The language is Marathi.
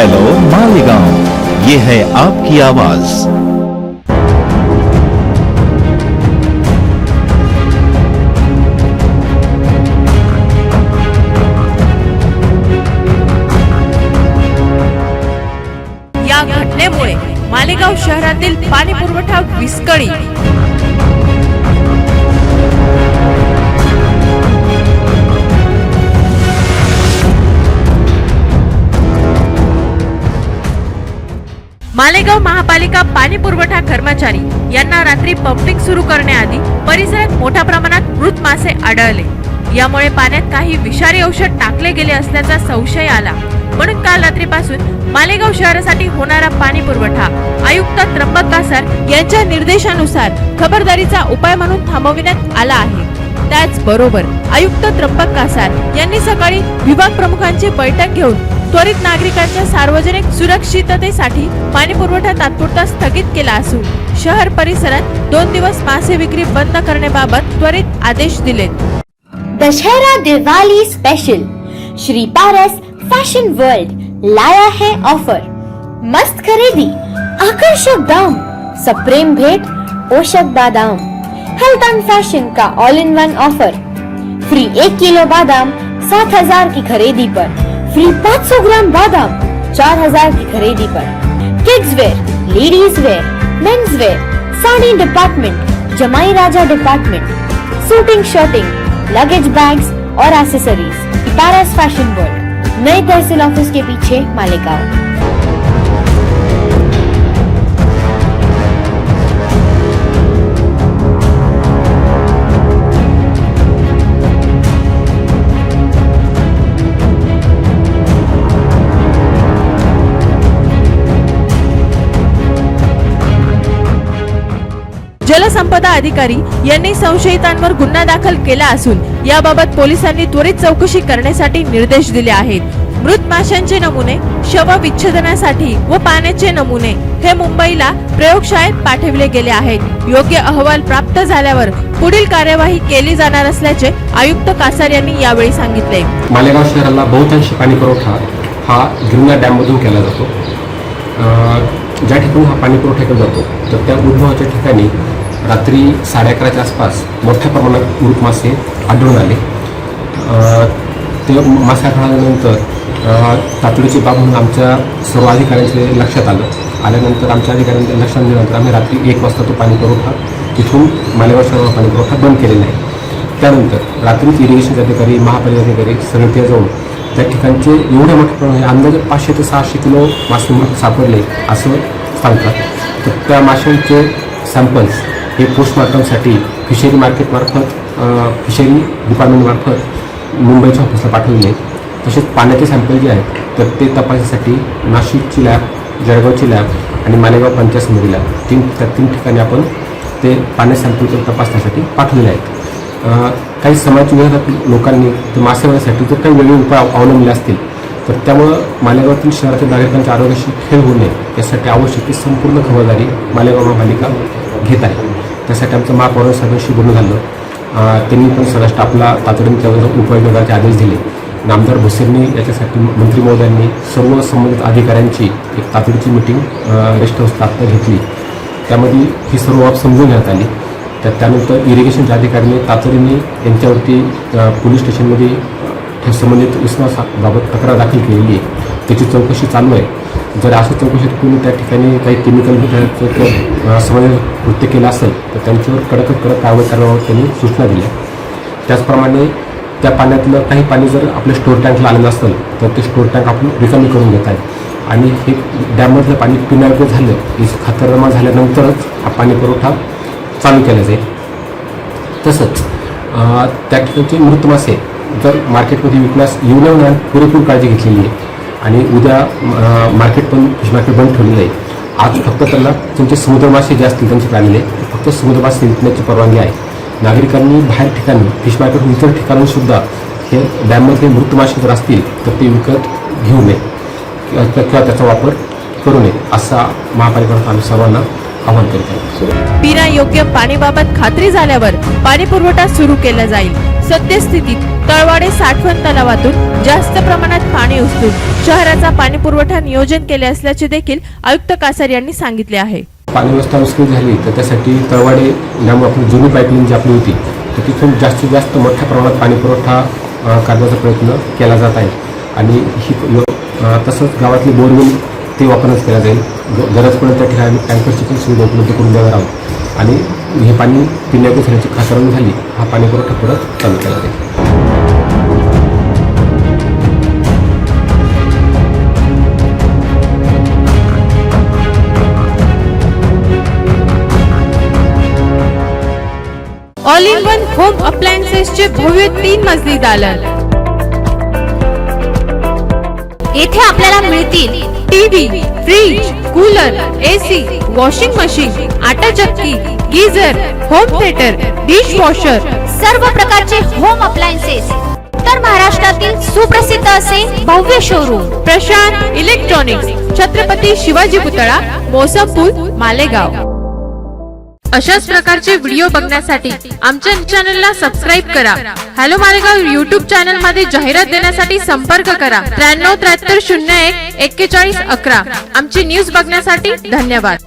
हेलो मालेगांव। ये है आपकी आवाज़। घटनेमुळे मालेगाव शहरातील पाणी पुरवठा विस्कळीत. मालेगाव महापालिका पाणी पुरवठा कर्मचारी यांना रात्री पंपिंग सुरू करण्याआधी परिसरात मोठ्या प्रमाणात मृत मासे आढळले. यामुळे पाण्यात काही विषारी औषध टाकले गेले असल्याचा संशय आला. म्हणून काल रात्रीपासून मालेगाव शहरासाठी होणारा पाणी पुरवठा आयुक्त त्र्यंबक कासार यांच्या निर्देशानुसार खबरदारीचा उपाय म्हणून थांबविण्यात आला आहे. त्याचबरोबर आयुक्त त्र्यंबक कासार यांनी सकाळी विभाग प्रमुखांची बैठक घेऊन त्वरित नागरिकांच्या सार्वजनिक सुरक्षिततेसाठी पाणी पुरवठा तात्पुरता स्थगित केला असून शहर परिसरात दोन दिवस मासे विक्री बंद करण्याबाबत त्वरित आदेश दिलेत. Dussehra Diwali special Shri Paras fashion world लाया है ऑफर मस्त खरेदी आकर्षक दाम सप्रेम भेट पोषक बादाम. हेल्थ एंड फ़ैशन का all in one offer free एक किलो बादाम, सात हज़ार की खरीदी पर। फ्री 500 ग्राम बादाम, चार हज़ार की खरीदी पर। Kids wear ladies wear mens wear sari department Jamai Raja department suiting shirting luggage bags और एक्सेसरीज पैरस फ़ैशन वर्ल्ड नए तहसील ऑफ़िस के पीछे मालेगांव। जलसंपदा अधिकारी यांनी संशयितांवर गुन्हा दाखल केला असून याबाबत पोलिसांनी त्वरित चौकशी करण्यासाठी निर्देश दिले आहेत. मृत माशांचे नमुने शव विच्छेदनासाठी व पाण्याचे नमुने हे मुंबईला प्रयोगशाळेत पाठविले गेले आहेत. योग्य अहवाल प्राप्त झाल्यावर पुढील कार्यवाही केली जाणार असल्याचे आयुक्त कासार यांनी यावेळी सांगितले. मालेगाव शहराला बहुतांश पाणी पुरवठा हा गिरणार डॅममधून केला जातो. ज्या ठिकाणी हा पाणी पुरवठा केला जातो तर त्या उद्भवाच्या ठिकाणी रात्री साडे अकराच्या आसपास मोठ्या प्रमाणात मृत मासे आढळून आले. ते मासे आढळल्यानंतर तातडीची बाब म्हणून आमच्या सर्व अधिकाऱ्यांचे लक्षात आलं. आल्यानंतर आमच्या अधिकाऱ्यांच्या लक्षात दिल्यानंतर आम्ही रात्री एक वाजता तो पाणी पुरवठा तिथून मालेगाव शहराला पाणी पुरवठा बंद केलेला आहे. त्यानंतर रात्रीच इरिगेशनचे अधिकारी महापालिका अधिकारी सगळे ते जाऊन त्या ठिकाणचे एवढ्या मोठ्या प्रमाणात अंदाजे पाचशे ते सहाशे किलो मासे सापडले असं सांगतात. तर त्या माशांचे सॅम्पल्स हे पोस्टमॉर्टमसाठी फिशरी मार्केटमार्फत फिशरी डिपार्टमेंटमार्फत मुंबईच्या ऑफिसला पाठवले आहेत तसेच पाण्याचे सॅम्पल जे आहेत तर ते तपासण्यासाठी नाशिकची लॅब जळगावची लॅब आणि मालेगाव पंचायत समिती लॅब तीन त्या तीन ठिकाणी आपण ते पाण्या सॅम्पल तपासण्यासाठी पाठवलेले आहेत. काही समाज विरोधात लोकांनी ते मासेमारीसाठी जर काही वेगळे उपाय अवलंबले असतील तर त्यामुळं मालेगावातील शहरातील नागरिकांच्या आरोग्याशी खेळ होऊ नये यासाठी आवश्यक ती संपूर्ण खबरदारी मालेगाव महापालिका घेत आहे. त्यासाठी आमचं महापौर सगळ्यांशी बोलणं झालं. त्यांनी पण सगळ्या स्टाफला तातडीने त्यावर उपाययोजनाचे आदेश दिले. आणि आमदार भुसेंनी याच्यासाठी मंत्री महोदयांनी सर्व संबंधित अधिकाऱ्यांची एक तातडीची मिटिंग रेस्ट हाऊस आत्ता घेतली. त्यामध्ये ही सर्व बाब समजून घेण्यात आली. तर त्यानंतर इरिगेशनच्या अधिकाऱ्यांनी तातडीने यांच्यावरती पोलीस स्टेशनमध्ये संबंधित विश्वासाबाबत तक्रार दाखल केलेली आहे. त्याची चौकशी चालू आहे. जर असं चौकशीत कोणी त्या ठिकाणी काही केमिकल संबंधित कृत्य केलं असेल तर त्यांच्यावर कडक कडक कारवाई करण्यावर त्यांनी सूचना दिल्या. त्याचप्रमाणे त्या पाण्यातलं काही पाणी जर आपल्या स्टोर टँकला आलेलं असेल तर ते स्टोर टँक आपण रिकामी करून घेत आहे आणि हे डॅममधलं पाणी पिण्यायोग्य झालं ही खातरजमा झाल्यानंतरच हा पाणी पुरवठा चालू केला जाईल. तसंच त्या ठिकाणचे मृत मासे जर मार्केटमध्ये विकण्यास येऊ नये पुरेपूर काळजी घेतलेली आहे. आणि उद्या मार्केट पण फिश मार्केट बंद ठेवलेलं आहे. आज फक्त त्यांना त्यांचे समुद्र मासे जे असतील त्यांचे प्राणीले फक्त समुद्र मासे विकण्याची परवानगी आहे. नागरिकांनी बाहेर ठिकाणी फिश मार्केट इतर ठिकाणीसुद्धा हे डॅममध्ये मृत मासे जर असतील तर ते विकत घेऊ नये. किंवा त्याचा वापर करू नये असा महापालिकेवर आम्ही सर्वांना आवाहन करीत. पिण्यायोग्य पाणीबाबत खात्री झाल्यावर पाणी पुरवठा सुरू केला जाईल. सद्यस्थितीत तळवाडे साठवण तलावातून जास्त प्रमाणात पाणी उचलून शहराचा पाणी पुरवठा नियोजन केले असल्याचे देखील आयुक्त कासार यांनी सांगितले आहे. पाणी व्यवस्था विस्कळीत झाली तर त्यासाठी तळवाडे डॅम आपली जुनी पाईपलाईन जी आपली होती तर तिथून जास्तीत जास्त मोठ्या प्रमाणात पाणी पुरवठा करण्याचा प्रयत्न केला जात आहे. आणि ही तसंच गावातली बोरवेल ते वापरण्यास केला जाईल. गरज पडेल त्या ठिकाणी आम्ही टँकरची पण सुविधा उपलब्ध करून देणार आहोत. आणि हे पाणी पिण्यायोग्य झाल्याची खातरणी झाली हा पाणी पुरवठा परत चालू केला जाईल. ऑल इन वन होम अप्लायन्सेसचे भव्य तीन मजली दालन. येथे आपल्याला मिळतील TV fridge cooler AC washing machine आटा चक्की geyser home theatre dish washer सर्व प्रकारचे होम अप्लायन्सेस उत्तर महाराष्ट्रातील सुप्रसिद्ध असे भव्य शोरूम प्रशांत इलेक्ट्रॉनिक्स छत्रपती शिवाजी पुतळा मोसमपूल मालेगाव. अशाच प्रकारचे व्हिडिओ बघण्यासाठी आमच्या चॅनलला सबस्क्राईब करा. हॅलो मालेगाव युट्यूब चॅनलमध्ये जाहिरात देण्यासाठी संपर्क करा. त्र्याण्णव त्र्याहत्तर शून्य एक एक्केचाळीस अकरा. आमची न्यूज बघण्यासाठी धन्यवाद.